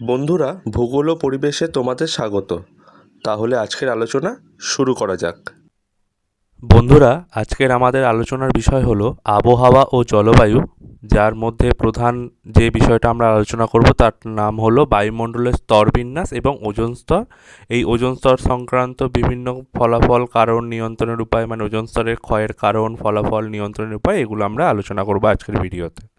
বন্ধুরা, ভূগোল ও পরিবেশে তোমাদের স্বাগত। তাহলে আজকের আলোচনা শুরু করা যাক। বন্ধুরা, আজকের আমাদের আলোচনার বিষয় হলো আবহাওয়া ও জলবায়ু, যার মধ্যে প্রধান যে বিষয়টা আমরা আলোচনা করব তার নাম হলো বায়ুমণ্ডলের স্তরবিন্যাস এবং ওজন স্তর। এই ওজন স্তর সংক্রান্ত বিভিন্ন ফলাফল, কারণ নিয়ন্ত্রণের উপায় মানে ওজন স্তরের ক্ষয়ের কারণ, ফলাফল, নিয়ন্ত্রণের উপায়, এগুলো আমরা আলোচনা করব আজকের ভিডিওতে।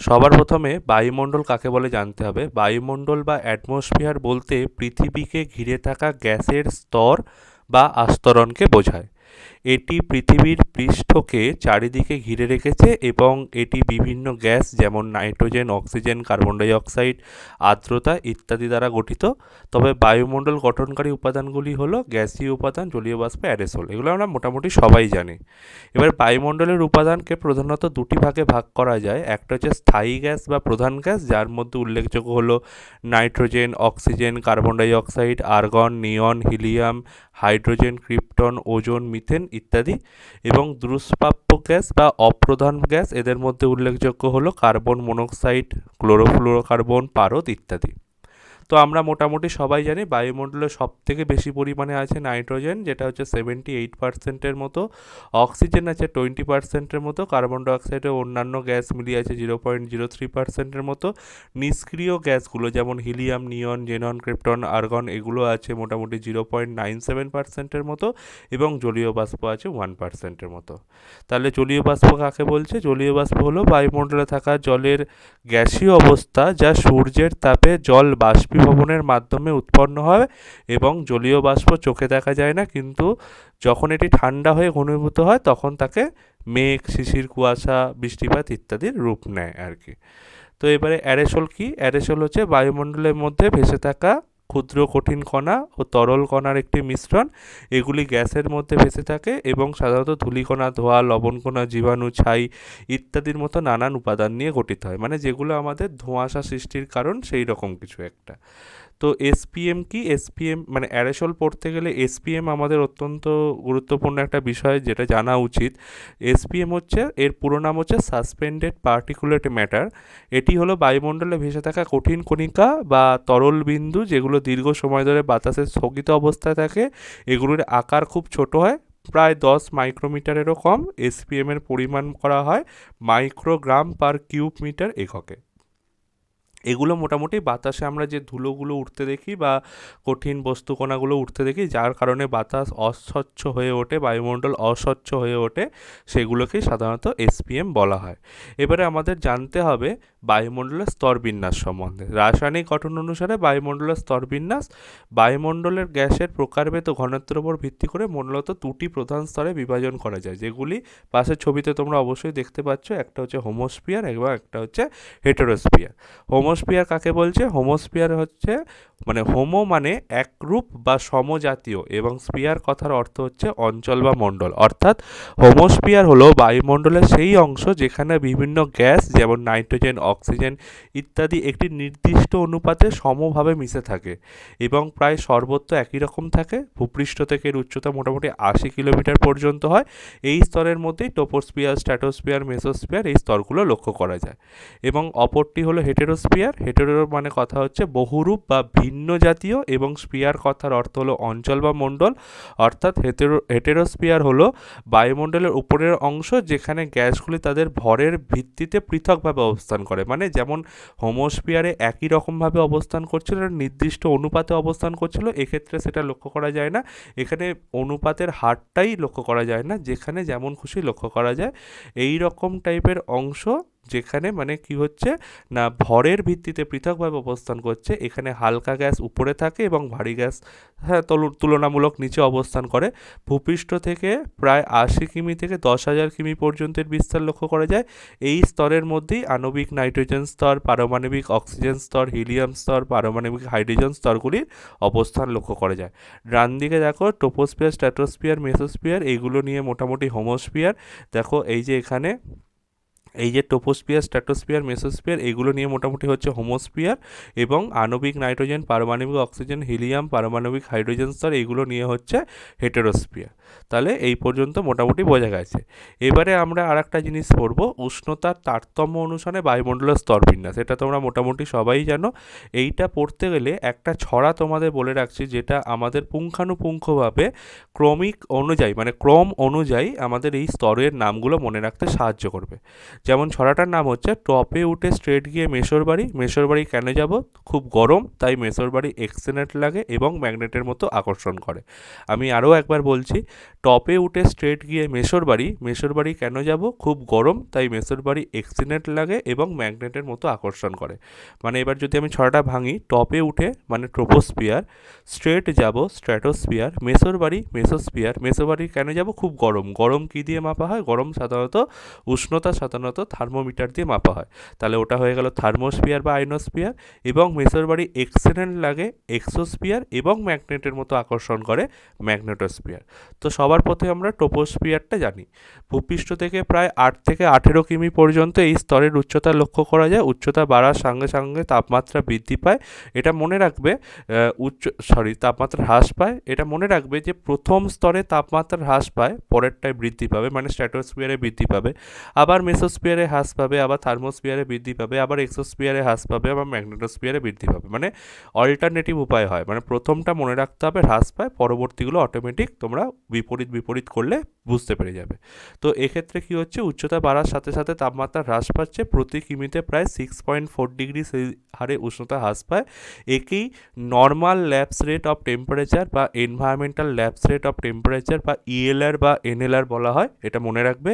সবার প্রথমে বায়ুমণ্ডল কাকে বলে জানতে হবে। বায়ুমণ্ডল বা অ্যাটমসফিয়ার বলতে পৃথিবীকে ঘিরে থাকা গ্যাসের স্তর বা আস্তরণকে বোঝায়। এটি পৃথিবীর পৃষ্ঠকে চারিদিকে ঘিরে রেখেছে এবং এটি বিভিন্ন গ্যাস যেমন নাইট্রোজেন, অক্সিজেন, কার্বন ডাইঅক্সাইড, আর্দ্রতা ইত্যাদি দ্বারা গঠিত। তবে বায়ুমণ্ডল গঠনকারী উপাদানগুলি হলো গ্যাসীয় উপাদান, জলীয় বাষ্প অ্যারেসোল এগুলো আমরা মোটামুটি সবাই জানি। এবার বায়ুমণ্ডলের উপাদানকে প্রধানত দুটি ভাগে ভাগ করা যায়। একটা হচ্ছে স্থায়ী গ্যাস বা প্রধান গ্যাস, যার মধ্যে উল্লেখযোগ্য হলো nitrogen, oxygen, carbon dioxide, argon, neon, helium, hydrogen, krypton, ozone, methane ইত্যাদি এবং দুষ্প্রাপ্য গ্যাস বা অপ্রধান গ্যাস এদের মধ্যে উল্লেখযোগ্য হলো কার্বন মনোক্সাইড, ক্লোরোফ্লোরোকার্বন, পারদ ইত্যাদি। তো আমরা মোটামুটি সবাই জানি বায়ুমণ্ডলে সব থেকে বেশি পরিমাণে আছে নাইট্রোজেন, যেটা হচ্ছে সেভেন্টি এইট পার্সেন্টের মতো। অক্সিজেন আছে টোয়েন্টি পার্সেন্টের মতো। কার্বন ডাইঅক্সাইডে অন্যান্য গ্যাস মিলিয়ে আছে জিরো পয়েন্ট জিরো থ্রি পার্সেন্টের মতো। নিষ্ক্রিয় গ্যাসগুলো যেমন helium, neon, xenon, krypton, argon, এগুলো আছে মোটামুটি জিরো পয়েন্ট নাইন সেভেন পার্সেন্টের মতো এবং জলীয় বাষ্প আছে ওয়ান পার্সেন্টের মতো। তাহলে জলীয় বাষ্প কাকে বলছে? জলীয় বাষ্প হলো বায়ুমণ্ডলে থাকা জলের গ্যাসীয় অবস্থা যা সূর্যের তাপে জল বাষ্পীভবনের মাধ্যমে উৎপন্ন হয় এবং জলীয় বাষ্প চোখে দেখা যায় না, কিন্তু যখন এটি ঠান্ডা হয়ে ঘনীভূত হয়, তখন তাকে মেঘ, শিশির, কুয়াশা, বৃষ্টিপাত ইত্যাদির রূপ নেয় আর কি। তো এবারে অ্যারেসোল কি? অ্যারেসোল হচ্ছে বায়ুমণ্ডলের মধ্যে ভেসে থাকা ক্ষুদ্র কঠিন কণা ও তরল কণার একটি মিশ্রণ, এগুলি গ্যাসের মধ্যে ভেসে থাকে এবং সাধারণত ধূলিকণা, ধোঁয়া, লবণকণা, জীবাণু, ছাই ইত্যাদির মতো নানান উপাদান নিয়ে গঠিত হয়। মানে যেগুলো আমাদের ধোঁয়াশা সৃষ্টির কারণ সেই রকম কিছু একটা। তো এসপিএম কি? এসপিএম মানে অ্যারেসল পড়তে গেলে এসপিএম আমাদের অত্যন্ত গুরুত্বপূর্ণ একটা বিষয় যেটা জানা উচিত। এসপিএম হচ্ছে, এর পুরো নাম হচ্ছে সাসপেন্ডেড পার্টিকুলেট ম্যাটার এটি হলো বায়ুমণ্ডলে ভেসে থাকা কঠিন কণিকা বা তরল বিন্দু যেগুলো দীর্ঘ সময় ধরে বাতাসে স্থগিত অবস্থায় থাকে। এগুলোর আকার খুব ছোট হয়, প্রায় দশ মাইক্রোমিটারেরও কম। এসপিএম এর পরিমাণ করা হয় মাইক্রোগ্রাম পার কিউব মিটার এককে। এগুলো মোটামুটি বাতাসে আমরা যে ধুলোগুলো উঠতে দেখি বা কঠিন বস্তুকণাগুলো উঠতে দেখি, যার কারণে বাতাস অস্বচ্ছ হয়ে ওঠে, বায়ুমণ্ডল অস্বচ্ছ হয়ে ওঠে সেগুলোকেই সাধারণত এসপিএম বলা হয়। এবারে আমাদের জানতে হবে বায়ুমণ্ডলের স্তরবিন্যাস সম্বন্ধে। রাসায়নিক গঠন অনুসারে বায়ুমণ্ডলের স্তরবিন্যাস, বায়ুমণ্ডলের গ্যাসের প্রকারভেদ ও ঘনত্বের উপর ভিত্তি করে মূলত দুটি প্রধান স্তরে বিভাজন করা যায়। যেগুলি পাশের ছবিতে তোমরা অবশ্যই দেখতে পাচ্ছ, একটা হচ্ছে হোমোস্পিয়ার এবং একটা হচ্ছে হেটেরোস্পিয়ার হোমোস্পিয়ার কাকে বলছে? হোমোস্পিয়ার হচ্ছে মানে হোমো মানে একরূপ বা সমজাতীয় এবং স্পিয়ার কথার অর্থ হচ্ছে অঞ্চল বা মণ্ডল। অর্থাৎ হোমোস্পিয়ার হলো বায়ুমণ্ডলের সেই অংশ যেখানে বিভিন্ন গ্যাস যেমন নাইট্রোজেন, অক্সিজেন ইত্যাদি একটি নির্দিষ্ট অনুপাতে সমভাবে মিশে থাকে এবং প্রায় সর্বত্র একই রকম থাকে। ভূপৃষ্ঠ থেকে এর উচ্চতা মোটামুটি আশি কিলোমিটার পর্যন্ত হয়। এই স্তরের মধ্যেই টোপোস্পিয়ার স্ট্র্যাটোস্পিয়ার মেসোস্পিয়ার এই স্তরগুলো লক্ষ্য করা যায় এবং অপরটি হলো হেটেরোস্পিয়ার হেটেরো মানে কথা হচ্ছে বহুরূপ বা ভিন্ন জাতীয় এবং স্পিয়ার কথার অর্থ হলো অঞ্চল বা মণ্ডল। অর্থাৎ হেটেরো হেটেরোস্পিয়ার হলো বায়ুমণ্ডলের উপরের অংশ যেখানে গ্যাসগুলি তাদের ভরের ভিত্তিতে পৃথকভাবে অবস্থান করে। মানে যেমন হোমোস্পিয়ারে একই রকমভাবে অবস্থান করছিল নির্দিষ্ট অনুপাতে অবস্থান করছিল, এক্ষেত্রে সেটা লক্ষ্য করা যায় না। এখানে অনুপাতের হারটাই লক্ষ্য করা যায় না, যেখানে যেমন খুশি লক্ষ্য করা যায়। এই রকম টাইপের অংশ যেখানে মানে কি হচ্ছে? না, ভরের ভিত্তিতে পৃথকভাবে অবস্থান করছে। এখানে হালকা গ্যাস উপরে থাকে এবং ভারী গ্যাস হ্যাঁ তুলনামূলক নিচে অবস্থান করে। ভূপৃষ্ঠ থেকে প্রায় আশি কিমি থেকে দশ হাজার কিমি পর্যন্তের বিস্তার লক্ষ্য করা যায়। এই স্তরের মধ্যেই আণবিক নাইট্রোজেন স্তর, পারমাণবিক অক্সিজেন স্তর, হিলিয়াম স্তর, পারমাণবিক হাইড্রোজেন স্তরগুলির অবস্থান লক্ষ্য করা যায়। ডান দিকে দেখো টোপোস্পিয়ার স্ট্র্যাটোস্পিয়ার মেসোস্পিয়ার এইগুলো নিয়ে মোটামুটি হোমোস্পিয়ার দেখো, এই যে এখানে এই যে টোপোস্পিয়ার স্ট্র্যাটোস্পিয়ার মেসোস্পিয়ার এগুলো নিয়ে মোটামুটি হচ্ছে হোমোস্পিয়ার এবং আণবিক নাইট্রোজেন, পারমাণবিক অক্সিজেন, হিলিয়াম, পারমাণবিক হাইড্রোজেন স্তর, এগুলো নিয়ে হচ্ছে হেটেরোস্পিয়ার তাহলে এই পর্যন্ত মোটামুটি বোঝা গেছে। এবারে আমরা আর একটা জিনিস পড়ব, উষ্ণতার তারতম্য অনুসারে বায়ুমণ্ডলের স্তর বিন্যাস এটা তোমরা মোটামুটি সবাই জানো। এইটা পড়তে গেলে একটা ছড়া তোমাদের বলে রাখছি, যেটা আমাদের পুঙ্খানুপুঙ্খভাবে ক্রমিক অনুযায়ী মানে ক্রম অনুযায়ী আমাদের এই স্তরের নামগুলো মনে রাখতে সাহায্য করবে। যেমন ছড়াটার নাম হচ্ছে টপে উঠে স্ট্রেট গিয়ে মেশোর বাড়ি। মেশোর বাড়ি কেন যাব? খুব গরম, তাই মেশোর বাড়ি এক্সেনেট লাগে এবং ম্যাগনেটের মতো আকর্ষণ করে। আমি আরও একবার বলছি টপে উঠে স্ট্রেট গিয়ে মেশোর বাড়ি। মেশোর বাড়ি কেন যাব? খুব গরম, তাই মেশোর বাড়ি এক্সিডেন্ট লাগে এবং ম্যাগনেটের মতো আকর্ষণ করে। মানে এবার যদি আমি ছড়াটা ভাঙি, টপে উঠে মানে ট্রোপোস্পিয়ার স্ট্রেট যাব স্ট্র্যাটোস্পিয়ার মেসোর বাড়ি মেসোস্পিয়ার মেসোর বাড়ি কেন যাব? খুব গরম। গরম কী দিয়ে মাপা হয়? গরম সাধারণত উষ্ণতা সাধারণত থার্মোমিটার দিয়ে মাপা হয়। তাহলে ওটা হয়ে গেল থার্মোস্পিয়ার বা আইনোস্পিয়ার এবং মেসোর বাড়ি এক্সিডেন্ট লাগে এক্সোস্পিয়ার এবং ম্যাগনেটের মতো আকর্ষণ করে ম্যাগনেটোস্পিয়ার তো সবার প্রথমে আমরা টোপোস্পিয়ারটা জানি। ভূপৃষ্ঠ থেকে প্রায় আট থেকে আঠেরো কিমি পর্যন্ত এই স্তরের উচ্চতা লক্ষ্য করা যায়। উচ্চতা বাড়ার সঙ্গে সঙ্গে তাপমাত্রা বৃদ্ধি পায়। এটা মনে রাখবে উচ্চ সরি তাপমাত্রা হ্রাস পায়। এটা মনে রাখবে যে প্রথম স্তরে তাপমাত্রা হ্রাস পায়, পরেরটায় বৃদ্ধি পাবে মানে স্ট্র্যাটোস্পিয়ারে বৃদ্ধি পাবে। আবার মেসোস্পিয়ারে হ্রাস পাবে, আবার থার্মোস্পিয়ারে বৃদ্ধি পাবে, আবার এক্সোস্পিয়ারে হ্রাস পাবে, আবার ম্যাগনেটোস্পিয়ারে বৃদ্ধি পাবে। মানে অল্টারনেটিভ উপায় হয়। মানে প্রথমটা মনে রাখতে হবে, হ্রাস পায়, পরবর্তীগুলো অটোমেটিক তোমরা বিপরীত বিপরীত বিপরীত করলে বুঝতে পেরে যাবে। তো এক্ষেত্রে কি হচ্ছে? উচ্চতা বাড়ার সাথে সাথে তাপমাত্রা হ্রাস পাচ্ছে। প্রতি কিমিতে প্রায় সিক্স পয়েন্ট ফোর ডিগ্রি সেই হারে উষ্ণতা হ্রাস পায়। একেই normal lapse rate of temperature বা environmental lapse rate of temperature বা ইএলআর বা এনএলআর বলা হয়, এটা মনে রাখবে।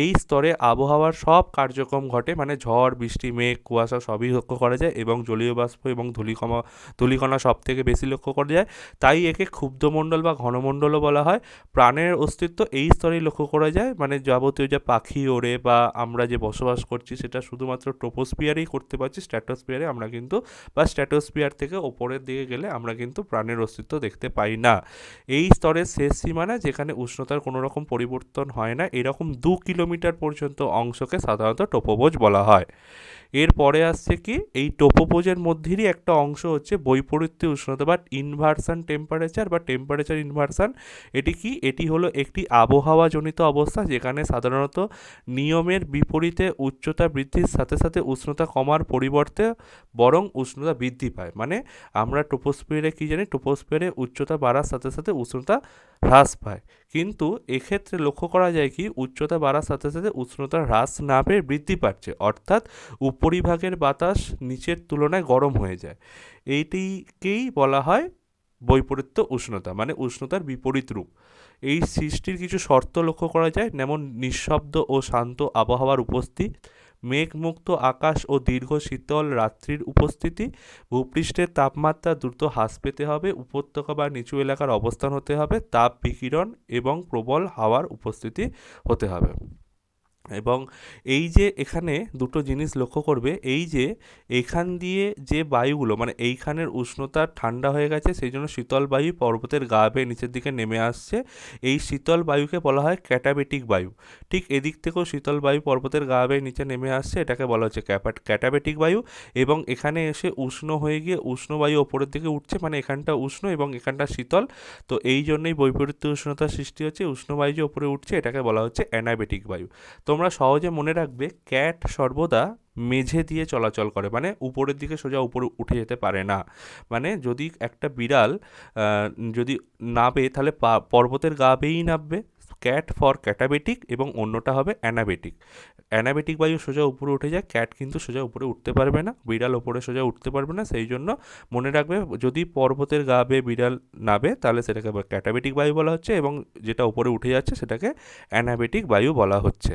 এই স্তরে আবহাওয়ার সব কার্যক্রম ঘটে মানে ঝড়, বৃষ্টি, মেঘ, কুয়াশা সবই লক্ষ্য করা যায় এবং জলীয় বাষ্প এবং ধূলিকণা ধূলিকণা সব থেকে বেশি লক্ষ্য করা যায়। তাই একে ক্ষুব্ধমণ্ডল বা ঘনমণ্ডলও বলা হয়। প্রাণের অস্তিত্ব এই স্তরেই লক্ষ্য করা যায়। মানে যাবতীয় যে পাখি ওড়ে বা আমরা যে বসবাস করছি, সেটা শুধুমাত্র ট্রোপোস্পিয়ারেই করতে পারছি স্ট্র্যাটোস্পিয়ারে আমরা কিন্তু বা স্ট্র্যাটোস্পিয়ার থেকে ওপরের দিকে গেলে আমরা কিন্তু প্রাণের অস্তিত্ব দেখতে পাই না। এই স্তরের শেষ সীমানা, যেখানে উষ্ণতার কোনো রকম পরিবর্তন হয় না, এরকম দু কিলোমিটার পর্যন্ত অংশকে সাধারণত টোপোবোজ বলা হয়। এরপরে আসছে কি? এই টোপোপোজের মধ্যেরই একটা অংশ হচ্ছে বৈপরীত্য উষ্ণতা বা ইনভার্সান টেম্পারেচার বা টেম্পারেচার ইনভার্সান এটি কি? এটি হলো একটি আবহাওয়াজনিত অবস্থা যেখানে সাধারণত নিয়মের বিপরীতে উচ্চতা বৃদ্ধির সাথে সাথে উষ্ণতা কমার পরিবর্তে বরং উষ্ণতা বৃদ্ধি পায়। মানে আমরা টোপোস্পিয়ারে কি জানি টোপোস্পিয়ারে উচ্চতা বাড়ার সাথে সাথে উষ্ণতা হ্রাস পায়। কিন্তু এক্ষেত্রে লক্ষ্য করা যায় কি, উচ্চতা বাড়ার সাথে সাথে উষ্ণতা হ্রাস না পেয়ে বৃদ্ধি পাচ্ছে। অর্থাৎ উপরিভাগের বাতাস নিচের তুলনায় গরম হয়ে যায়। এইটিকেই বলা হয় বৈপরীত্য উষ্ণতা মানে উষ্ণতার বিপরীত রূপ। এই সৃষ্টির কিছু শর্ত লক্ষ্য করা যায়, যেমন নিঃশব্দ ও শান্ত আবহাওয়ার উপস্থিত, মেঘমুক্ত আকাশ ও দীর্ঘ শীতল রাত্রির উপস্থিতি, ভূপৃষ্ঠের তাপমাত্রা দ্রুত হ্রাস পেতে হবে, উপত্যকা বা নিচু এলাকার অবস্থান হতে হবে তাপ বিকিরণ এবং প্রবল হাওয়ার উপস্থিতি হতে হবে। এবং এই যে এখানে দুটো জিনিস লক্ষ্য করবে, এই যে এখান দিয়ে যে বায়ুগুলো মানে এইখানের উষ্ণতা ঠান্ডা হয়ে গেছে, সেই জন্য শীতল বায়ু পর্বতের গা বেয়ে নিচের দিকে নেমে আসছে। এই শীতল বায়ুকে বলা হয় ক্যাটাবেটিক বায়ু। ঠিক এদিক থেকেও শীতল বায়ু পর্বতের গা বেয়ে নিচে নেমে আসছে, এটাকে বলা হচ্ছে ক্যাপাট, ক্যাটাবেটিক বায়ু। এবং এখানে এসে উষ্ণ হয়ে গিয়ে উষ্ণ বায়ু ওপরের দিকে উঠছে মানে এখানটা উষ্ণ এবং এখানটা শীতল। তো এই জন্যই বৈপরীত্য উষ্ণতার সৃষ্টি হচ্ছে, উষ্ণ বায়ু যে ওপরে উঠছে, এটাকে বলা হচ্ছে অ্যানাবেটিক বায়ু। তোমরা সহজে মনে রাখবে ক্যাট সর্বদা মেঝে দিয়ে চলাচল করে মানে উপরের দিকে সোজা উপরে উঠে যেতে পারে না। মানে যদি একটা বিড়াল যদি নাবে, তাহলে পর্বতের গা বেয়েই নামবে ক্যাট ফর ক্যাটাবেটিক এবং অন্যটা হবে অ্যানাবেটিক অ্যানাবেটিক বায়ু সোজা উপরে উঠে যায় ক্যাট কিন্তু সোজা উপরে উঠতে পারবে না, বিড়াল ওপরে সোজা উঠতে পারবে না, সেই জন্য মনে রাখবে, যদি পর্বতের গা বেয়ে বিড়াল নাবে, তাহলে সেটাকে ক্যাটাবেটিক বায়ু বলা হচ্ছে এবং যেটা উপরে উঠে যাচ্ছে, সেটাকে অ্যানাবেটিক বায়ু বলা হচ্ছে।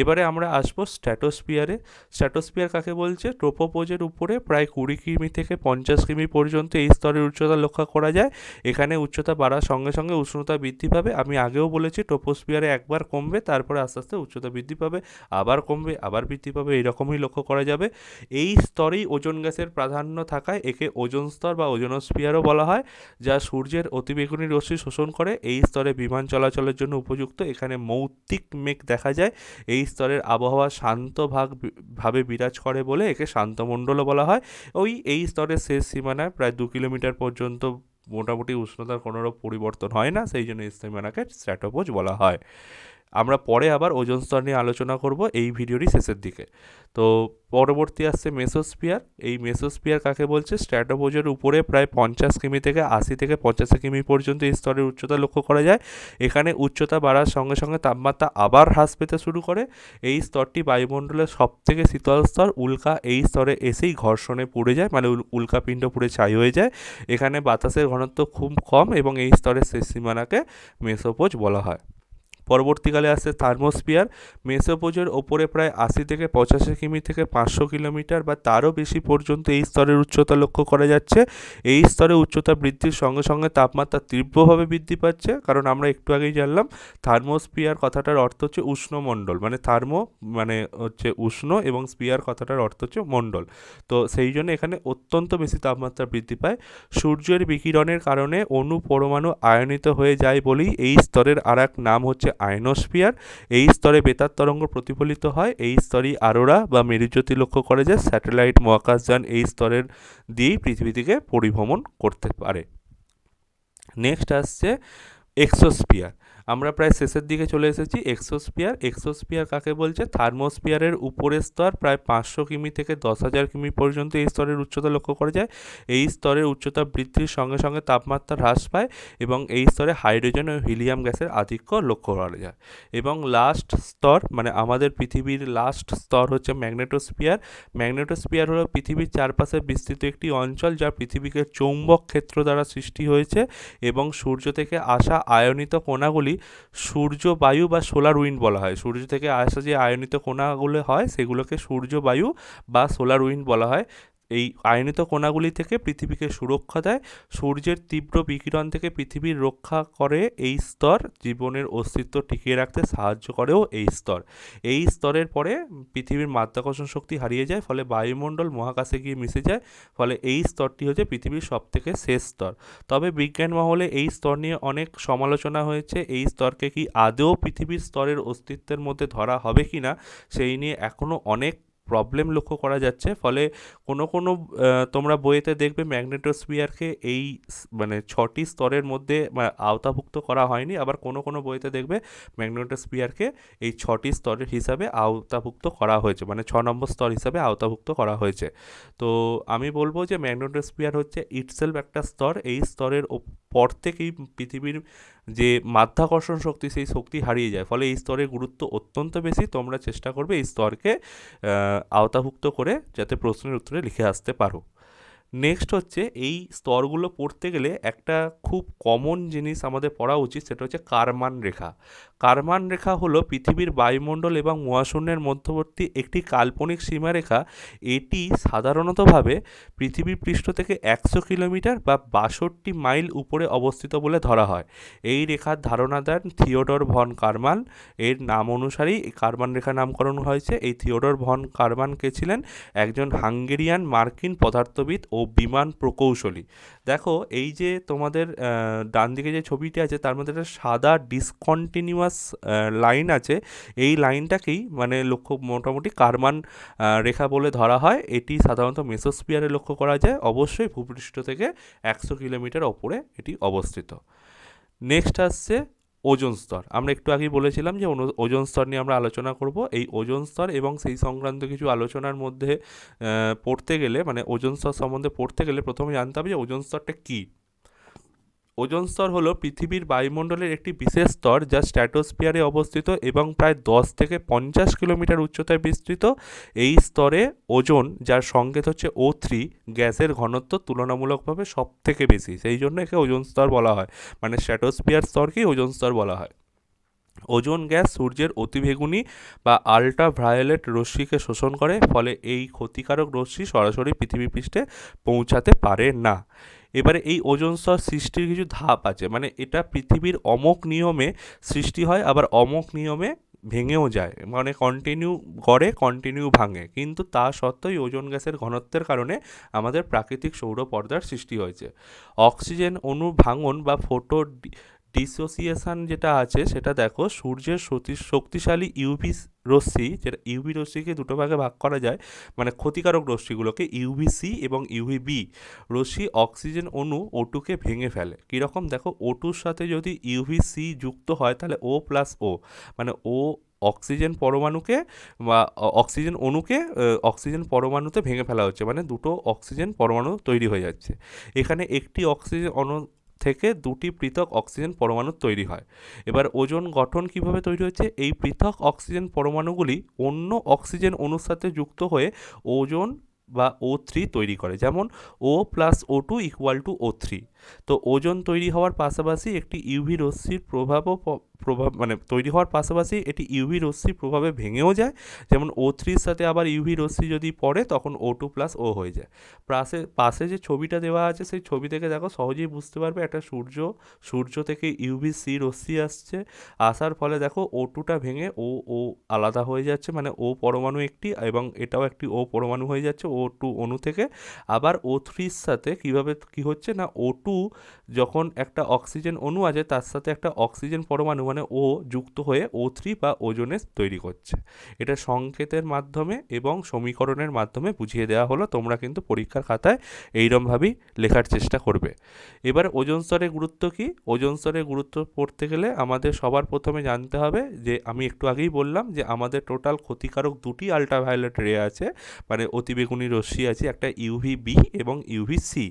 এবারে আমরা আসব স্ট্র্যাটোস্পিয়ারে স্ট্র্যাটোস্পিয়ার কাকে বলছে? ট্রোপোপোজের উপরে প্রায় কুড়ি কিমি থেকে পঞ্চাশ কিমি পর্যন্ত এই স্তরের উচ্চতা লক্ষ্য করা যায়। এখানে উচ্চতা বাড়ার সঙ্গে সঙ্গে উষ্ণতা বৃদ্ধি পাবে। আমি আগেও বলেছি ট্রোপোস্পিয়ারে একবার কমবে, তারপরে আস্তে আস্তে উচ্চতা বৃদ্ধি পাবে, আবার কমবে, আবার বৃদ্ধি পাবে, এইরকমই লক্ষ্য করা যাবে। এই স্তরেই ওজোন গ্যাসের প্রাধান্য থাকায় একে ওজন স্তর বা ওজোনোস্পিয়ারও বলা হয়, যা সূর্যের অতিবেগুনি রশ্মি শোষণ করে। এই স্তরে বিমান চলাচলের জন্য উপযুক্ত এখানে মৌক্তিক মেঘ দেখা যায়। এই এই স্তরের আবহাওয়া শান্ত ভাগ ভাবে বিরাজ করে বলে একে শান্তমণ্ডলও বলা হয়। ওই, এই স্তরের শেষ সীমানায় প্রায় দু কিলোমিটার পর্যন্ত মোটামুটি উষ্ণতার কোনোরূপ পরিবর্তন হয় না, সেই জন্য এই সীমানাকে স্ট্র্যাটোপোজ বলা হয়। আমরা পরে আবার ওজন স্তর নিয়ে আলোচনা করব এই ভিডিওরই শেষের দিকে। তো পরবর্তী আসছে মেসোস্পিয়ার এই মেসোস্পিয়ার কাকে বলছে? স্ট্র্যাটোপোজের উপরে প্রায় পঞ্চাশ কিমি থেকে আশি থেকে পঁচাশি কিমি পর্যন্ত এই স্তরের উচ্চতা লক্ষ্য করা যায়। এখানে উচ্চতা বাড়ার সঙ্গে সঙ্গে তাপমাত্রা আবার হ্রাস পেতে শুরু করে। এই স্তরটি বায়ুমণ্ডলের সবথেকে শীতল স্তর। উল্কা এই স্তরে এসেই ঘর্ষণে পুড়ে যায় মানে উল- উল্কাপিণ্ড পুড়ে ছাই হয়ে যায়। এখানে বাতাসের ঘনত্ব খুব কম এবং এই স্তরের শেষ সীমানাকে মেসোপোজ বলা হয়। পরবর্তীকালে আসছে থার্মোস্ফিয়ার। মেসোপোজের ওপরে প্রায় আশি থেকে পঁচাশি কিমি থেকে পাঁচশো কিলোমিটার বা তারও বেশি পর্যন্ত এই স্তরের উচ্চতা লক্ষ্য করা যাচ্ছে। এই স্তরে উচ্চতা বৃদ্ধির সঙ্গে সঙ্গে তাপমাত্রা তীব্রভাবে বৃদ্ধি পাচ্ছে। কারণ আমরা একটু আগেই জানলাম, থার্মোস্ফিয়ার কথাটার অর্থ হচ্ছে উষ্ণমণ্ডল মানে থার্মো মানে হচ্ছে উষ্ণ এবং স্পিয়ার কথাটার অর্থ হচ্ছে মণ্ডল। তো সেই জন্য এখানে অত্যন্ত বেশি তাপমাত্রা বৃদ্ধি পায়। সূর্যের বিকিরণের কারণে অণু পরমাণু আয়নিত হয়ে যায় বলেই এই স্তরের আর এক নাম হচ্ছে আয়নোস্ফিয়ার এই স্তরে বেতার তরঙ্গ প্রতিফলিত হয়। এই স্তরেই আরোরা বা মেরুজ্যোতি লক্ষ্য করে যে স্যাটেলাইট মহাকাশযান এই স্তরের দিয়েই পৃথিবী থেকে পরিভ্রমণ করতে পারে। নেক্সট আসছে এক্সোস্পিয়ার আমরা প্রায় শেষের দিকে চলে এসেছি। এক্সোস্পিয়ার এক্সোস্পিয়ার কাকে বলছে? থার্মোস্পিয়ারের উপরের স্তর প্রায় পাঁচশো কিমি থেকে দশ হাজার কিমি পর্যন্ত এই স্তরের উচ্চতা লক্ষ্য করা যায়। এই স্তরের উচ্চতা বৃদ্ধির সঙ্গে সঙ্গে তাপমাত্রা হ্রাস পায় এবং এই স্তরে হাইড্রোজেন ও হিলিয়াম গ্যাসের আধিক্য লক্ষ্য করা যায়। এবং লাস্ট স্তর মানে আমাদের পৃথিবীর লাস্ট স্তর হচ্ছে ম্যাগনেটোস্পিয়ার ম্যাগনেটোস্পিয়ার হলো পৃথিবীর চারপাশে বিস্তৃত একটি অঞ্চল যা পৃথিবীকে চৌম্বক ক্ষেত্র দ্বারা সৃষ্টি হয়েছে এবং সূর্য থেকে আসা আয়নিত কণাগুলি সূর্য, বায়ু বা সোলার উইন্ড বলা হয়। সূর্য থেকে আসা যে আয়নিত কণাগুলো হয়, সেগুলোকে সূর্য, বায়ু বা সোলার উইন্ড বলা হয়। এই আয়নিত কণাগুলি থেকে পৃথিবীকে সুরক্ষা দেয়। সূর্যের তীব্র বিকিরণ থেকে পৃথিবীর রক্ষা করে এই স্তর জীবনের অস্তিত্ব টিকিয়ে রাখতে সাহায্য করেও এই স্তর। এই স্তরের পরে পৃথিবীর মাধ্যাকর্ষণ শক্তি হারিয়ে যায়, ফলে বায়ুমণ্ডল মহাকাশে গিয়ে মিশে যায়, ফলে এই স্তরটি হচ্ছে পৃথিবীর সবথেকে শেষ স্তর। তবে বিজ্ঞান মহলে এই স্তর নিয়ে অনেক সমালোচনা হয়েছে, এই স্তরকে কি আদৌ পৃথিবীর স্তরের অস্তিত্বের মধ্যে ধরা হবে কি না সেই নিয়ে এখনও অনেক প্রবলেম লক্ষ্য করা যাচ্ছে। ফলে কোনো কোনো তোমরা বইয়েতে দেখবে ম্যাগনেটোস্ফিয়ারকে এই মানে ছটি স্তরের মধ্যে আওতাভুক্ত করা হয়নি। আবার কোনো কোনো বইতে দেখবে ম্যাগনেটোস্ফিয়ারকে এই ছটি স্তরের হিসাবে আওতাভুক্ত করা হয়েছে। মানে ছ নম্বর স্তর হিসাবে আওতাভুক্ত করা হয়েছে। তো আমি বলব যে ম্যাগনেটোস্ফিয়ার হচ্ছে ইটসেলফ একটা স্তর। এই স্তরের পর থেকেই পৃথিবীর যে মাধ্যাকর্ষণ শক্তি, সেই শক্তি হারিয়ে যায়। ফলে এই স্তরের গুরুত্ব অত্যন্ত বেশি। তোমরা চেষ্টা করবে এই স্তরকে আওতাভুক্ত করে যাতে প্রশ্নের উত্তরে লিখে আসতে পারো। নেক্সট হচ্ছে এই স্তরগুলো পড়তে গেলে একটা খুব কমন জিনিস আমাদের পড়া উচিত, সেটা হচ্ছে কারমান রেখা। কারমান রেখা হলো পৃথিবীর বায়ুমণ্ডল এবং মহাশূন্যের মধ্যবর্তী একটি কাল্পনিক সীমারেখা। এটি সাধারণতভাবে পৃথিবীর পৃষ্ঠ থেকে একশো কিলোমিটার বা বাষট্টি মাইল উপরে অবস্থিত বলে ধরা হয়। এই রেখার ধারণা দেন থিওডর ভন কারমান। এর নাম অনুসারেই এই কারমান রেখা নামকরণ হয়েছে। এই থিওডর ভন কারমান কে ছিলেন? একজন হাঙ্গেরিয়ান মার্কিন পদার্থবিদ ও বিমান প্রকৌশলী। দেখো, এই যে তোমাদের ডান দিকে যে ছবিটি আছে, তার মধ্যে একটা সাদা ডিসকন্টিনিউয়াস লাইন আছে। এই লাইনটাকেই মানে লক্ষ্য, মোটামুটি কারমান রেখা বলে ধরা হয়। এটি সাধারণত মেসোস্পিয়ারে লক্ষ্য করা যায়। অবশ্যই ভূপৃষ্ঠ থেকে একশো কিলোমিটার ওপরে এটি অবস্থিত। নেক্সট আসছে ওজোন স্তর। আমরা একটু আগেই বলেছিলাম যে ওজন স্তর নিয়ে আমরা আলোচনা করব। এই ওজন স্তর এবং সেই সংক্রান্ত কিছু আলোচনার মধ্যে পড়তে গেলে মানে ওজন স্তর সম্বন্ধে পড়তে গেলে প্রথমে জানতে হবে যে ওজন স্তরটা কী। ওজোন স্তর হলো পৃথিবীর বায়ুমণ্ডলের একটি বিশেষ স্তর যা স্ট্র্যাটোস্ফিয়ারে অবস্থিত এবং প্রায় দশ থেকে পঞ্চাশ কিলোমিটার উচ্চতায় বিস্তৃত। এই স্তরে ওজোন, যার সংকেত হচ্ছে ও থ্রি গ্যাসের ঘনত্ব তুলনামূলকভাবে সব থেকে বেশি। সেই জন্য একে ওজোন স্তর বলা হয়। মানে স্ট্র্যাটোস্ফিয়ার স্তরকেই ওজোন স্তর বলা হয়। ওজোন গ্যাস সূর্যের অতিবেগুনি বা আল্ট্রা ভায়োলেট রশ্মিকে শোষণ করে, ফলে এই ক্ষতিকারক রশ্মি সরাসরি পৃথিবী পৃষ্ঠে পৌঁছাতে পারে না। এবারে এই ওজন স্তর সৃষ্টির কিছু ধাপ আছে। মানে এটা পৃথিবীর অমক নিয়মে সৃষ্টি হয়, আবার অমক নিয়মে ভেঙেও যায়। মানে কন্টিনিউ গড়ে কন্টিনিউ ভাঙে। কিন্তু তা সত্ত্বেও ওজন গ্যাসের ঘনত্বের কারণে আমাদের প্রাকৃতিক সৌর পর্দার সৃষ্টি হয়েছে। অক্সিজেন অণু ভাঙন বা ফটো ডিসোসিয়েশন যেটা আছে, সেটা দেখো সূর্যের সতী- শক্তিশালী ইউভি রশ্মি যেটা ইউভি রশ্মিকে দুটো ভাগে ভাগ করা যায় মানে ক্ষতিকারক রশ্মিগুলোকে ইউভি সি এবং ইউভি বি রশ্মি অক্সিজেন অণু ওটুকে ভেঙে ফেলে। কীরকম? দেখো ওটুর সাথে যদি ইউভি সি যুক্ত হয়, তাহলে ও প্লাস ও মানে ও অক্সিজেন পরমাণুকে বা অক্সিজেন অণুকে অক্সিজেন পরমাণুতে ভেঙে ফেলা হচ্ছে মানে দুটো অক্সিজেন পরমাণু তৈরি হয়ে যাচ্ছে। এখানে একটি অক্সিজেন অণু থেকে দুটি পৃথক অক্সিজেন পরমাণু তৈরি হয়। এবার ওজন গঠন কীভাবে তৈরি হচ্ছে? এই পৃথক অক্সিজেন পরমাণুগুলি অন্য অক্সিজেন অণুর সাথে যুক্ত হয়ে ওজন বা ও থ্রি তৈরি করে। যেমন O plus O two equal to O three তো ওজন তৈরি হওয়ার পাশাপাশি একটি ইউভি রশ্মির প্রভাবও প্রভাব মানে তৈরি হওয়ার পাশাপাশি এটি ইউভি রশ্মির প্রভাবে ভেঙেও যায়। যেমন ও থ্রির সাথে আবার ইউভি রশ্মি যদি পড়ে, তখন ও টু প্লাস ও হয়ে যায়। পাশে পাশে যে ছবিটা দেওয়া আছে, সেই ছবি থেকে দেখো, সহজেই বুঝতে পারবে একটা সূর্য সূর্য থেকে ইউভি সি রশ্মি আসছে। আসার ফলে দেখো ও টুটা ভেঙে ও ও আলাদা হয়ে যাচ্ছে মানে ও পরমাণু একটি এবং এটাও একটি ও পরমাণু হয়ে যাচ্ছে ও টু অণু থেকে। আবার ও থ্রির সাথে কীভাবে, কী হচ্ছে না ও টু যখন একটা অক্সিজেন অণু আছে, তার সাথে একটা অক্সিজেন পরমাণু মানে ও যুক্ত হয়ে ও থ্রি বা ওজোনেস তৈরি করছে। এটা সংকেতের মাধ্যমে এবং সমীকরণের মাধ্যমে বুঝিয়ে দেওয়া হলো। তোমরা কিন্তু পরীক্ষার খাতায় এইরমভাবেই লেখার চেষ্টা করবে। এবার ওজন স্তরের গুরুত্ব কী? ওজন স্তরের গুরুত্ব পড়তে গেলে আমাদের সবার প্রথমে জানতে হবে যে, আমি একটু আগেই বললাম যে, আমাদের টোটাল ক্ষতিকারক দুটি আলট্রাভায়োলেট রে আছে মানে অতিবেগুনি রশ্মি আছে, একটা ইউভি বি এবং ইউভি সি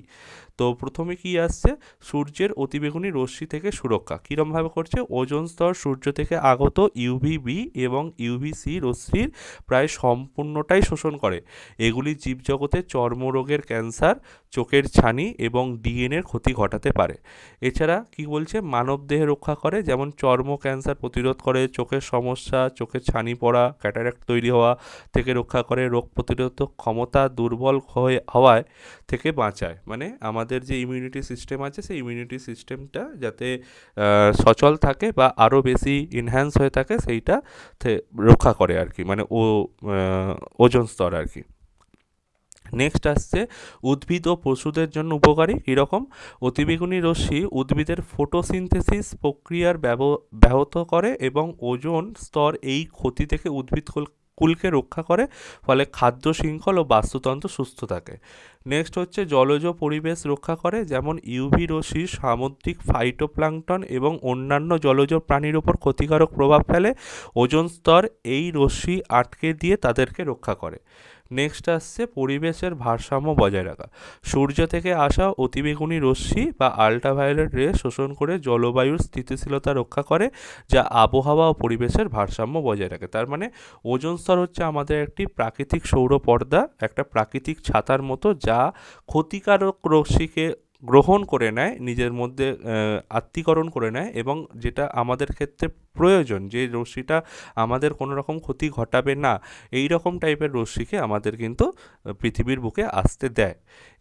তো প্রথমে কি আসছে? সূর্যের অতিবেগুনি রশ্মি থেকে সুরক্ষা। কীরমভাবে করছে? ওজন স্তর সূর্য থেকে আগত ইউভিবি এবং ইউভিসি রশ্মির প্রায় সম্পূর্ণটাই শোষণ করে। এগুলি জীবজগতে চর্মরোগের ক্যান্সার, চোখের ছানি এবং ডিএনএর ক্ষতি ঘটাতে পারে। এছাড়া কি বলছে? মানবদেহে রক্ষা করে, যেমন চর্ম ক্যান্সার প্রতিরোধ করে, চোখের সমস্যা, চোখের ছানি পড়া, ক্যাটারাক্ট তৈরি হওয়া থেকে রক্ষা করে, রোগ প্রতিরোধক ক্ষমতা দুর্বল হয়ে হওয়ায় থেকে বাঁচায়। মানে আমাদের যে ইমিউনিটি সিস্টেম আছে, সেই ইমিউনিটি সিস্টেমটা যাতে সচল থাকে বা আরও বেশি ইনহ্যান্স হয়ে থাকে, সেইটা রক্ষা করে আর কি। মানে ও ওজন স্তর আর কি। নেক্সট আসছে, উদ্ভিদ ও পশুদের জন্য উপকারী, কীরকম? অতিবেগুনি রশ্মি উদ্ভিদের ফটোসিনথেসিস প্রক্রিয়ার ব্যাহত করে এবং ওজন স্তর এই ক্ষতি থেকে উদ্ভিদ কুলকে রক্ষা করে, ফলে খাদ্য শৃঙ্খল ও বাস্তুতন্ত্র সুস্থ থাকে। নেক্সট হচ্ছে জলজ পরিবেশ রক্ষা করে, যেমন ইউভি রশ্মি সামুদ্রিক ফাইটোপ্লাংটন এবং অন্যান্য জলজ প্রাণীর ওপর ক্ষতিকারক প্রভাব ফেলে, ওজন স্তর এই রশ্মি আটকে দিয়ে তাদেরকে রক্ষা করে। নেক্সট আসছে পরিবেশের ভারসাম্য বজায় রাখা। সূর্য থেকে আসা অতিবেগুনি রশ্মি বা আল্ট্রাভায়োলেট রে শোষণ করে জলবায়ুর স্থিতিশীলতা রক্ষা করে, যা আবহাওয়া ও পরিবেশের ভারসাম্য বজায় রাখে। তার মানে ওজন স্তর হচ্ছে আমাদের একটি প্রাকৃতিক সৌর পর্দা, একটা প্রাকৃতিক ছাতার মতো, যা ক্ষতিকারক রশ্মিকে গ্রহণ করে নেয়, নিজের মধ্যে আত্মীকরণ করে নেয় এবং যেটা আমাদের ক্ষেত্রে প্রয়োজন যে রশ্মিটা আমাদের কোনো রকম ক্ষতি ঘটাবে না, এই রকম টাইপের রশ্মিকে আমাদের কিন্তু পৃথিবীর বুকে আসতে দেয়।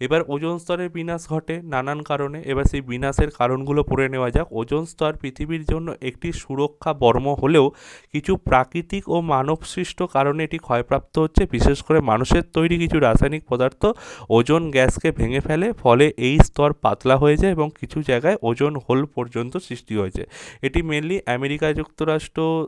এবার ওজন স্তরের বিনাশ ঘটে নানান কারণে, এবার সেই বিনাশের কারণগুলো পড়ে নেওয়া যাক। ওজন স্তর পৃথিবীর জন্য একটি সুরক্ষা বর্ম হলেও কিছু প্রাকৃতিক ও মানবসৃষ্ট কারণে এটি ক্ষয়প্রাপ্ত হচ্ছে। বিশেষ করে মানুষের তৈরি কিছু রাসায়নিক পদার্থ ওজন গ্যাসকে ভেঙে ফেলে, ফলে এই স্তর পাতলা হয়ে যায় এবং কিছু জায়গায় ওজন হোল পর্যন্ত সৃষ্টি হয়েছে এটি মেনলি আমেরিকা যুক্তরাষ্ট্র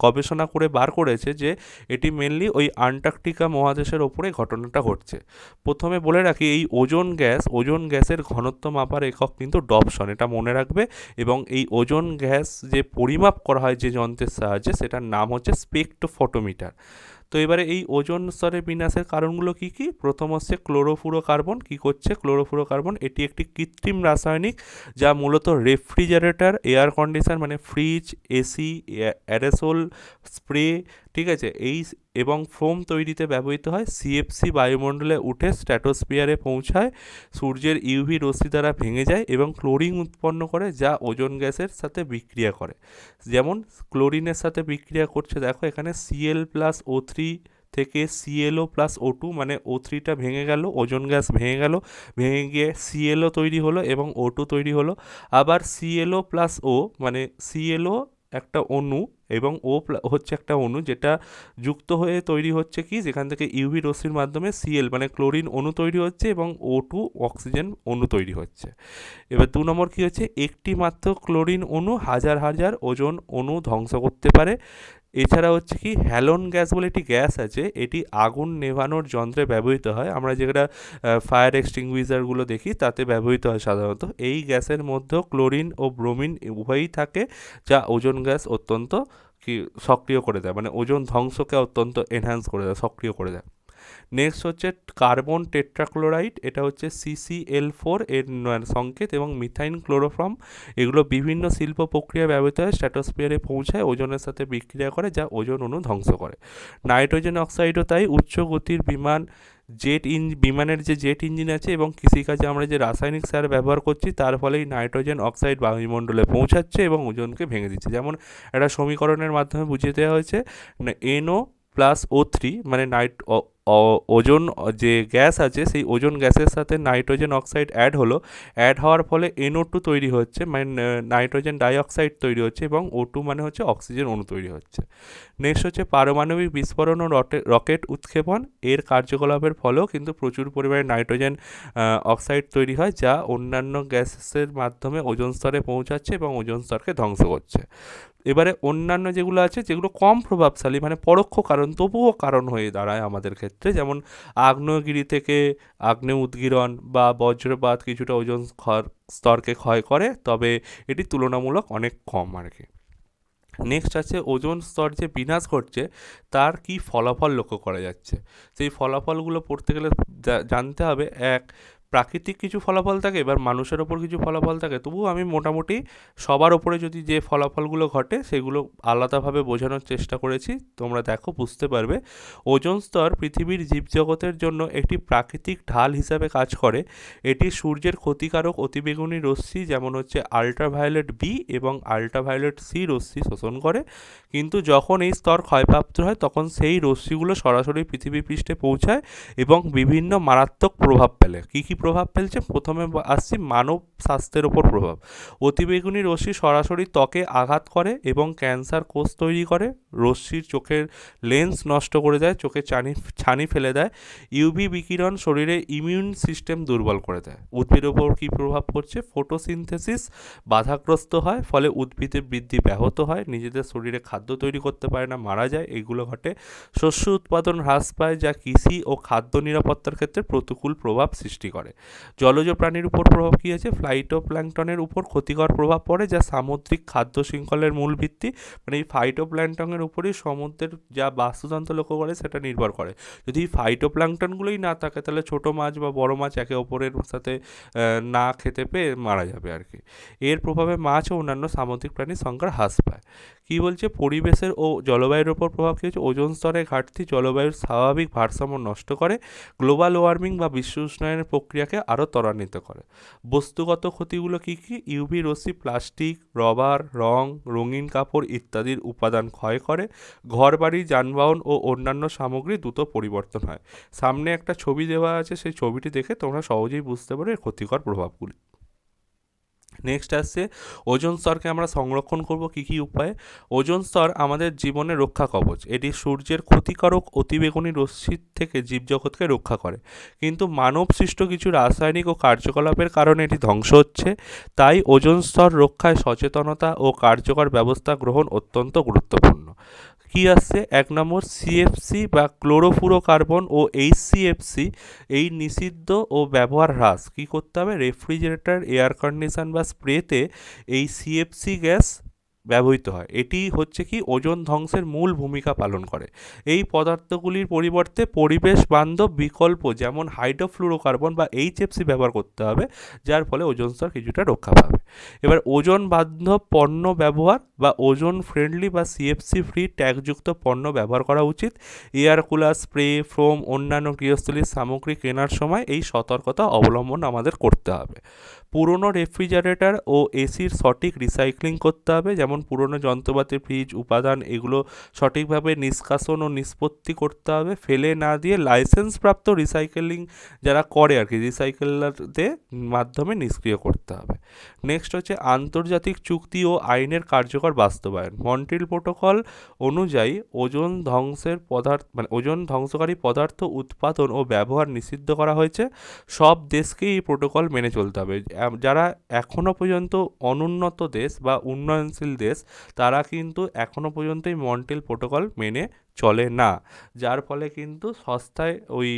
গবেষণা করে বার করেছে যে এটি মেনলি ওই আন্টার্কটিকা মহাদেশের ওপরে ঘটনাটা ঘটছে। প্রথমে বলে রাখি, এই ওজন গ্যাস, ওজন গ্যাসের ঘনত্ব মাপার একক কিন্তু ডপশন এটা মনে রাখবে। এবং এই ওজন গ্যাস যে পরিমাপ করা হয় যে যন্ত্রের সাহায্যে, সেটার নাম হচ্ছে স্পেকট্রোফটোমিটার। তো এবারে এই ওজন স্তরে বিনাশের কারণগুলো কি কি? প্রথম হচ্ছে ক্লোরোফুরো কার্বন কি করছে? ক্লোরোফুরো কার্বন এটি একটি কৃত্রিম রাসায়নিক যা মূলত রেফ্রিজারেটর, এয়ার কন্ডিশন মানে ফ্রিজ, এসি অ্যারেসোল, স্প্রে, ঠিক আছে? এই এবং ফোম তৈরিতে ব্যবহৃত হয়। সিএফসি বায়ুমণ্ডলে উঠে স্ট্র্যাটোস্ফিয়ারে পৌঁছায়, সূর্যের ইউভি রশ্মি দ্বারা ভেঙে যায় এবং ক্লোরিন উৎপন্ন করে যা ওজন গ্যাসের সাথে বিক্রিয়া করে। যেমন, ক্লোরিনের সাথে বিক্রিয়া করছে, দেখো এখানে সিএল প্লাস ও থ্রি থেকে সিএলও প্লাস ও টু মানে ও থ্রিটা ভেঙে গেল, ওজন গ্যাস ভেঙে গেল, ভেঙে গিয়ে সিএলও তৈরি হলো এবং ও টু তৈরি হলো। আবার সিএলও প্লাস ও মানে সিএলও একটা অণু এবং ও হচ্ছে একটা অণু যেটা যুক্ত হয়ে তৈরি হচ্ছে কি? যেখান থেকে ইউভি রশ্মির মাধ্যমে সিএল মানে ক্লোরিন অণু তৈরি হচ্ছে এবং ও টু অক্সিজেন অণু তৈরি হচ্ছে। এবার দু নম্বর কী হচ্ছে? একটি মাত্র ক্লোরিন অণু হাজার হাজার ওজন অণু ধ্বংস করতে পারে। এছাড়া হচ্ছে কি হ্যালোন গ্যাস বলে একটি গ্যাস আছে, এটি আগুন নেভানোর যন্ত্রে ব্যবহৃত হয়। আমরা যেটা ফায়ার এক্সটিংগুইজারগুলো দেখি তাতে ব্যবহৃত হয় সাধারণত। এই গ্যাসের মধ্যেও ক্লোরিন ও ব্রোমিন উভয়ই থাকে, যা ওজন গ্যাস অত্যন্ত কি, সক্রিয় করে দেয়। মানে ওজন ধ্বংসকে অত্যন্ত এনহ্যান্স করে দেয়, সক্রিয় করে দেয়। নেক্সট হচ্ছে কার্বন টেট্রাক্লোরাইড এটা হচ্ছে সিসিএল ফোর এর সংকেত এবং মিথাইন ক্লোরোফর্ম এগুলো বিভিন্ন শিল্প প্রক্রিয়ায় ব্যবহৃত হয় স্ট্র্যাটোস্ফিয়ারে পৌঁছায়, ওজনের সাথে বিক্রিয়া করে, যা ওজন অণু ধ্বংস করে। নাইট্রোজেন অক্সাইডও তাই উচ্চ গতির বিমান জেট ইঞ্জ বিমানের যে জেট ইঞ্জিন আছে এবং কৃষিকাজে আমরা যে রাসায়নিক সার ব্যবহার করছি, তার ফলেই নাইট্রোজেন অক্সাইড বায়ুমণ্ডলে পৌঁছাচ্ছে এবং ওজনকে ভেঙে দিচ্ছে। যেমন একটা সমীকরণের মাধ্যমে বুঝিয়ে দেওয়া হয়েছে N O plus O three মানে নাইট ওজন, যে গ্যাস আছে, সেই ওজন গ্যাসের সাথে নাইট্রোজেন অক্সাইড অ্যাড হলো। অ্যাড হওয়ার ফলে এনও টু তৈরি হচ্ছে মানে নাইট্রোজেন ডাইঅক্সাইড তৈরি হচ্ছে এবং ও টু মানে হচ্ছে অক্সিজেন অণু তৈরি হচ্ছে। নেক্সট হচ্ছে পারমাণবিক বিস্ফোরণ ও রকেট উৎক্ষেপণ। এর কার্যকলাপের ফলেও কিন্তু প্রচুর পরিমাণে নাইট্রোজেন অক্সাইড তৈরি হয়, যা অন্যান্য গ্যাসের মাধ্যমে ওজন স্তরে পৌঁছাচ্ছে এবং ওজন স্তরকে ধ্বংস করছে। এবারে অন্যান্য যেগুলো আছে, যেগুলো কম প্রভাবশালী মানে পরোক্ষ কারণ, তবুও কারণ হয়ে দাঁড়ায় আমাদের ক্ষেত্রে। যেমন আগ্নেয়গিরি থেকে আগ্নেয় উদ্গীরণ বা বজ্রপাত কিছুটা ওজন স্তরকে ক্ষয় করে, তবে এটি তুলনামূলক অনেক কম আর কি। নেক্সট আছে, ওজন স্তর যে বিনাশ ঘটছে, তার কি ফলাফল লক্ষ্য করা যাচ্ছে? সেই ফলাফলগুলো পড়তে গেলে জানতে হবে, এক প্রাকৃতিক কিছু ফলাফল থাকে, এবার মানুষের ওপর কিছু ফলাফল থাকে, তবুও আমি মোটামুটি সবার ওপরে যদি যে ফলাফলগুলো ঘটে, সেগুলো আলাদাভাবে বোঝানোর চেষ্টা করেছি। তোমরা দেখো, বুঝতে পারবে। ওজন স্তর পৃথিবীর জীবজগতের জন্য একটি প্রাকৃতিক ঢাল হিসাবে কাজ করে। এটি সূর্যের ক্ষতিকারক অতিবেগুনি রশ্মি, যেমন হচ্ছে আল্ট্রাভায়োলেট বি এবং আল্ট্রাভায়োলেট সি রশ্মি শোষণ করে। কিন্তু যখন এই স্তর ক্ষয়প্রাপ্ত হয়, তখন সেই রশ্মিগুলো সরাসরি পৃথিবী পৃষ্ঠে পৌঁছায় এবং বিভিন্ন মারাত্মক প্রভাব ফেলে। কী কী প্রভাব ফেলছে। প্রথমে আসছি মানব স্বাস্থ্যের ওপর প্রভাব। অতিবেগুনি রশ্মি সরাসরি ত্বকে আঘাত করে এবং ক্যান্সার কোষ তৈরি করে। রশ্মির চোখের লেন্স নষ্ট করে দেয়, চোখে চানি, ছানি ফেলে দেয়। ইউভি বিকিরণ শরীরে ইমিউন সিস্টেম দুর্বল করে দেয়। উদ্ভিদের ওপর কী প্রভাব পড়ছে? ফটোসিনথেসিস বাধাগ্রস্ত হয়, ফলে উদ্ভিদের বৃদ্ধি ব্যাহত হয়। নিজেদের শরীরে খাদ্য তৈরি করতে পারে না, মারা যায়। এগুলো ঘটে। শস্য উৎপাদন হ্রাস পায়, যা কৃষি ও খাদ্য নিরাপত্তার ক্ষেত্রে প্রতিকূল প্রভাব সৃষ্টি করে। জলজ প্রাণীর উপর প্রভাব কী আছে? ফ্লাইটোপ্ল্যাঙ্কটনের উপর ক্ষতিকর প্রভাব পড়ে, যা সামুদ্রিক খাদ্য শৃঙ্খলের মূল ভিত্তি। মানে এই ফাইটোপ্ল্যাঙ্কটনের উপরেই সমুদ্রের যা বাস্তুতন্ত্র লক্ষ্য করে, সেটা নির্ভর করে। যদি এই ফাইটোপ্ল্যাঙ্কটনগুলোই না থাকে, তাহলে ছোট মাছ বা বড় মাছ একে অপরের সাথে না খেতে পেয়ে মারা যাবে আর কি। এর প্রভাবে মাছ ও অন্যান্য সামুদ্রিক প্রাণীর সংখ্যা হ্রাস পায়। কী বলছে? পরিবেশের ও জলবায়ুর ওপর প্রভাব কী হচ্ছে ওজন স্তরের ঘাটতি জলবায়ুর স্বাভাবিক ভারসাম্য নষ্ট করে। গ্লোবাল ওয়ার্মিং বা বিশ্ব উষ্ণায়নের প্রক্রিয়াকে আরও ত্বরান্বিত করে। বস্তুগত ক্ষতিগুলো কী কী? ইউভি রশ্মি, প্লাস্টিক, রবার, রং, রঙিন কাপড় ইত্যাদির উপাদান ক্ষয় করে। ঘরবাড়ি, যানবাহন ও অন্যান্য সামগ্রী দ্রুত পরিবর্তন হয়। সামনে একটা ছবি দেওয়া আছে, সেই ছবিটি দেখে তোমরা সহজেই বুঝতে পারো এর ক্ষতিকর প্রভাবগুলি। নেক্সট আসছে ওজন স্তরকে আমরা সংরক্ষণ করব কী কী উপায়ে? ওজন স্তর আমাদের জীবনের রক্ষা কবচ। এটি সূর্যের ক্ষতিকারক অতিবেগুনি রশ্মির থেকে জীবজগৎকে রক্ষা করে। কিন্তু মানব সৃষ্ট কিছু রাসায়নিক ও কার্যকলাপের কারণে এটি ধ্বংস হচ্ছে। তাই ওজন স্তর রক্ষায় সচেতনতা ও কার্যকর ব্যবস্থা গ্রহণ অত্যন্ত গুরুত্বপূর্ণ। কি আসছে এক নম্বর সিএফসি বা ক্লোরোফ্লুরোকার্বন ও এইচসিএফসি এই নিষিদ্ধ ও ব্যবহার হ্রাস। কী করতে হবে? রেফ্রিজারেটর, এয়ার কন্ডিশন বা স্প্রেতে এই সিএফসি গ্যাস ব্যবহৃত হয়। এটি হচ্ছে কি? ওজন ধ্বংসের মূল ভূমিকা পালন করে। এই পদার্থগুলির পরিবর্তে পরিবেশ বান্ধব বিকল্প যেমন হাইড্রোফ্লুরোকার্বন বা এইচএফসি ব্যবহার করতে হবে, যার ফলে ওজন স্তর কিছুটা রক্ষা পাবে। এবার ওজন বান্ধব পণ্য ব্যবহার বা ওজন ফ্রেন্ডলি বা সিএফসি ফ্রি ট্যাগযুক্ত পণ্য ব্যবহার করা উচিত। এয়ার কুলার স্প্রে ফোম অন্যান্য গৃহস্থলীর সামগ্রী কেনার সময় এই সতর্কতা অবলম্বন আমাদের করতে হবে। পুরনো রেফ্রিজারেটর ও এসির সঠিক রিসাইক্লিং করতে হবে। যেমন পুরনো যন্ত্রপাতি ফ্রিজ উপাদান এগুলো সঠিকভাবে নিষ্কাশন ও নিষ্পত্তি করতে হবে। ফেলে না দিয়ে লাইসেন্সপ্রাপ্ত রিসাইকেলিং যারা করে আর কি রিসাইকেলারদের মাধ্যমে নিষ্ক্রিয় করতে হবে। নেক্সট হচ্ছে আন্তর্জাতিক চুক্তি ও আইনের কার্যকর বাস্তবায়ন। মন্ট্রিল প্রোটোকল অনুযায়ী ওজন ধ্বংসের পদার্থ মানে ওজন ধ্বংসকারী পদার্থ উৎপাদন ও ব্যবহার নিষিদ্ধ করা হয়েছে। সব দেশকেই এই প্রোটোকল মেনে চলতে হবে। যারা এখনও পর্যন্ত অনুন্নত দেশ বা উন্নয়নশীল দেশ, তারা কিন্তু এখনও পর্যন্ত এই মন্ট্রিল প্রোটোকল মেনে চলে না। যার ফলে কিন্তু সস্তায় ওই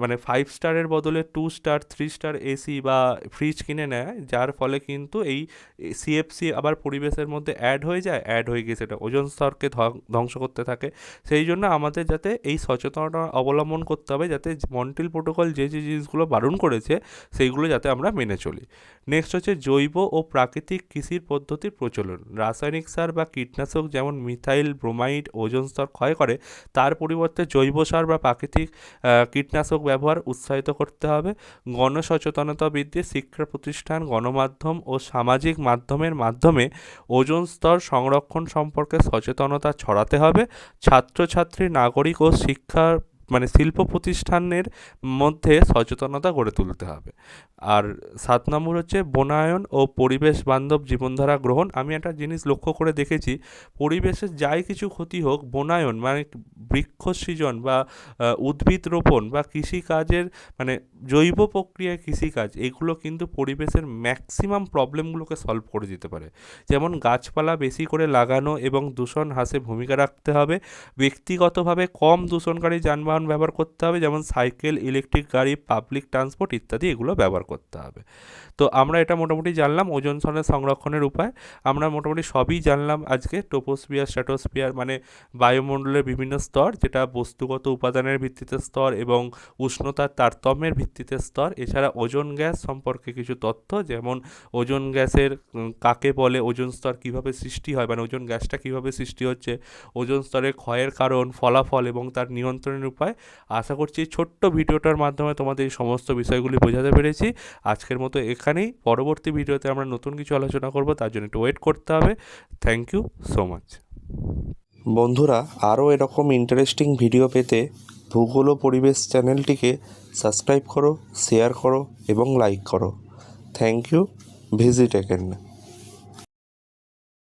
মানে ফাইভ স্টারের বদলে two star three star AC বা ফ্রিজ কিনে নেয়। যার ফলে কিন্তু এই সিএফসি আবার পরিবেশের মধ্যে অ্যাড হয়ে যায় অ্যাড হয়ে গিয়ে সেটা ওজন স্তরকে ধ্বংস করতে থাকে। সেই জন্য আমাদের যাতে এই সচেতনতা অবলম্বন করতে হবে, যাতে মন্টিল প্রোটোকল যে যে জিনিসগুলো বারণ করেছে, সেইগুলো যাতে আমরা মেনে চলি। নেক্সট হচ্ছে জৈব ও প্রাকৃতিক কৃষির পদ্ধতির প্রচলন। রাসায়নিক সার বা কীটনাশক যেমন মিথাইল ব্রোমাইড ওজন স্তর ক্ষয় করে, তার পরিবর্তে জৈব সার বা প্রাকৃতিক কীটনাশক ব্যবহার উৎসাহিত করতে হবে। গণসচেতনতা বৃদ্ধি, শিক্ষা প্রতিষ্ঠান, গণমাধ্যম ও সামাজিক মাধ্যমের মাধ্যমে ওজন স্তর সংরক্ষণ সম্পর্কে সচেতনতা ছড়াতে হবে। ছাত্রছাত্রী, নাগরিক ও শিক্ষা মানে শিল্প প্রতিষ্ঠানের মধ্যে সচেতনতা গড়ে তুলতে হবে। আর সাত নম্বর হচ্ছে বনায়ন ও পরিবেশ বান্ধব জীবনধারা গ্রহণ। আমি একটা জিনিস লক্ষ্য করে দেখেছি পরিবেশের যাই কিছু ক্ষতি হোক, বনায়ন মানে বৃক্ষ সৃজন বা উদ্ভিদ রোপণ বা কৃষিকাজের মানে জৈব প্রক্রিয়ায় কৃষিকাজ, এগুলো কিন্তু পরিবেশের ম্যাক্সিমাম প্রবলেমগুলোকে সলভ করে দিতে পারে। যেমন গাছপালা বেশি করে লাগানো এবং দূষণ হ্রাসে ভূমিকা রাখতে হবে। ব্যক্তিগতভাবে কম দূষণকারী যানবাহন ব্যবহার করতে হবে, যেমন সাইকেল, ইলেকট্রিক গাড়ি, পাবলিক ট্রান্সপোর্ট ইত্যাদি এগুলো ব্যবহার করতে হবে। তো আমরা এটা মোটামুটি জানলাম ওজন স্তরের সংরক্ষণের উপায়। আমরা মোটামুটি সবই জানলাম আজকে টোপোস্ফিয়ার স্ট্র্যাটোস্ফিয়ার মানে বায়ুমণ্ডলের বিভিন্ন স্তর, যেটা বস্তুগত উপাদানের ভিত্তিতে স্তর এবং উষ্ণতার তারতম্যের ভিত্তিতে স্তর। এছাড়া ওজন গ্যাস সম্পর্কে কিছু তথ্য, যেমন ওজন গ্যাসের কাকে বলে, ওজন স্তর কীভাবে সৃষ্টি হয় মানে ওজন গ্যাসটা কীভাবে সৃষ্টি হচ্ছে, ওজন স্তরের ক্ষয়ের কারণ, ফলাফল এবং তার নিয়ন্ত্রণের উপায়। আশা করছি ছোট্ট ভিডিওটার মাধ্যমে তোমাদের এই সমস্ত বিষয়গুলি বোঝাতে পেরেছি। আজকের মতো এখানেই। পরবর্তী ভিডিওতে আমরা নতুন কিছু আলোচনা করব, তার জন্য একটু ওয়েট করতে হবে। থ্যাংক ইউ সো মাচ বন্ধুরা, আরও এরকম ইন্টারেস্টিং ভিডিও পেতে ভূগোল পরিবেশ চ্যানেলটিকে সাবস্ক্রাইব করো শেয়ার করো এবং লাইক করো। Thank you visit again